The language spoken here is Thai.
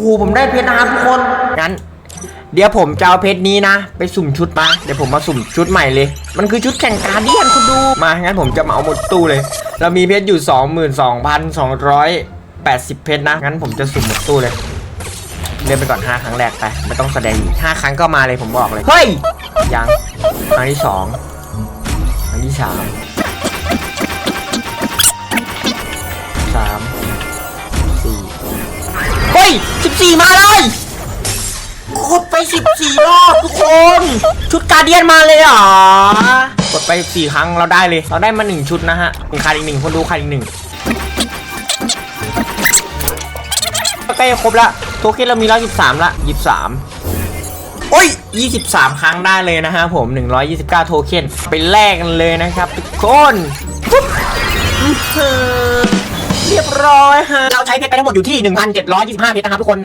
โอ้โหผมได้เพชรนะครับทุกคนงั้น เดี๋ยวผมจะเอาเพชรนี้นะ ไปสุ่มชุดมาเดี๋ยวผมมาสุ่มชุดใหม่เลย มันคือชุดแข่งการเดียนคุณดูมางั้นผมจะมาเอาหมดตู้เลย เรามีเพชรอยู่ 22,280 เพชรนะงั้นผมจะสุ่มหมดตู้เลยเล่นไปก่อน 5 ครั้งแรกไปไม่ต้องแสดงอีก5ครั้งก็มาเลยผมบอกเลยเฮ้ยยังครั้งที่2ครั้งที่3 3 14 มาเลยกดไป 14 รอบทุกคน ชุดการเดียนมาเลยเหรอกดไป4ครั้งเราได้เลย เราได้มา 1 ชุดนะฮะคุณขาดอีกหนึ่งคนดูขาดอีกหนึ่งใกล้ครบละโทเค็นเรามี123ละ 23 โอ้ย 23 ครั้งได้เลยนะฮะผม 129 โทเค็นไปแลกกันเลยนะครับทุกคนปุ๊บอื้อ ร้อยฮะเราใช้เพชรไปทั้งหมดอยู่ที่ 1,725 เพชรนะครับทุกคน